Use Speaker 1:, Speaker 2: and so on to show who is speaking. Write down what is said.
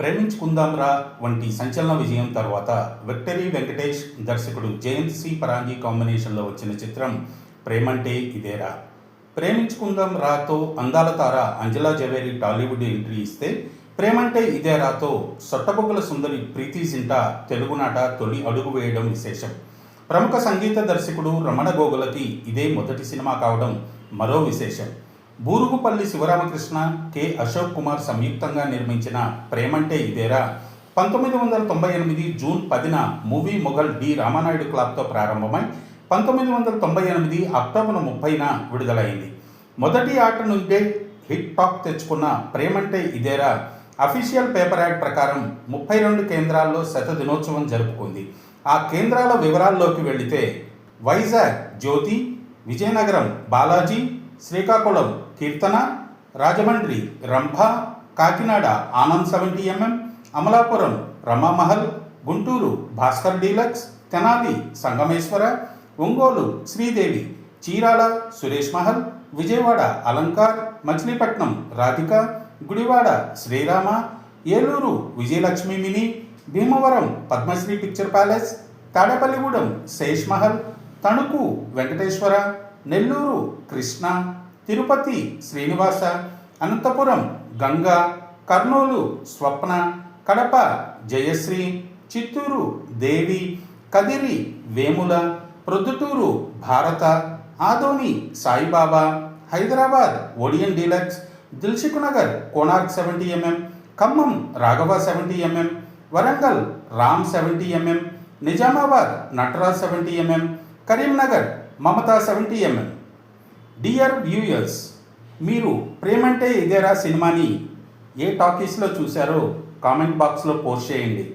Speaker 1: ప్రేమించుకుందాంరా వంటి సంచలన విజయం తర్వాత విక్టరీ వెంకటేష్ దర్శకుడు జయంత్ సి పరాంజీ కాంబినేషన్లో వచ్చిన చిత్రం ప్రేమంటే ఇదేరా. ప్రేమించుకుందాం రాతో అందాల తార అంజలా జవేరి టాలీవుడ్ ఎంట్రీ ఇస్తే ప్రేమంటే ఇదే రాతో సొట్టబొగ్గల సుందరి ప్రీతి జింట తెలుగునాట తొలి అడుగు వేయడం విశేషం. ప్రముఖ సంగీత దర్శకుడు రమణ గోగులకి ఇదే మొదటి సినిమా కావడం మరో విశేషం. బూరుగుపల్లి శివరామకృష్ణ కె అశోక్ కుమార్ సంయుక్తంగా నిర్మించిన ప్రేమంటే ఇదేరా. పంతొమ్మిది వందల తొంభై ఎనిమిది జూన్ పదిన మూవీ మొఘల్ డి రామానాయుడు క్లబ్తో ప్రారంభమై పంతొమ్మిది వందల తొంభై ఎనిమిది అక్టోబర్ ముప్పైన విడుదలైంది. మొదటి ఆట నుండే హిట్ టాక్ తెచ్చుకున్న ప్రేమంటే ఇదేరా అఫీషియల్ పేపర్ యాడ్ ప్రకారం ముప్పై రెండు కేంద్రాల్లో శత దినోత్సవం జరుపుకుంది. ఆ కేంద్రాల వివరాల్లోకి వెళితే Vizag Jyothi Vizianagaram Balaji Srikakulam Keerthana Rajahmundry Rambha Kakinada Anand seventy MM Amalapuram Ramamahal Guntur Bhaskar deluxe Tenali Sangameswara Ongole Sridevi Chirala Suresh Mahal Vijayawada Alankar Machilipatnam Radhika Gudivada Srirama Eluru Vijayalakshmi mini Bhimavaram Padmasri picture palace Tadepalligudem Sesh Mahal Tanuku Venkateswara Nellore Krishna Tirupati Srinivasa Anantapur Ganga Kurnool Swapna Kadapa Jayasri Chittoor Devi Kadiri Vemula Proddatur Bharat Adoni Saibaba Hyderabad Odeon deluxe Dilsukhnagar Konark seventy MM Khammam Raghava seventy MM Warangal Ram seventy MM Nizamabad Nataraj seventy MM Karimnagar Mamata seventy MM dear viewers మీరు ప్రేమంటే ఇదేరా సినిమాని? ఏ టాకీస్లో చూశారో comment బాక్స్లో post చేయండి.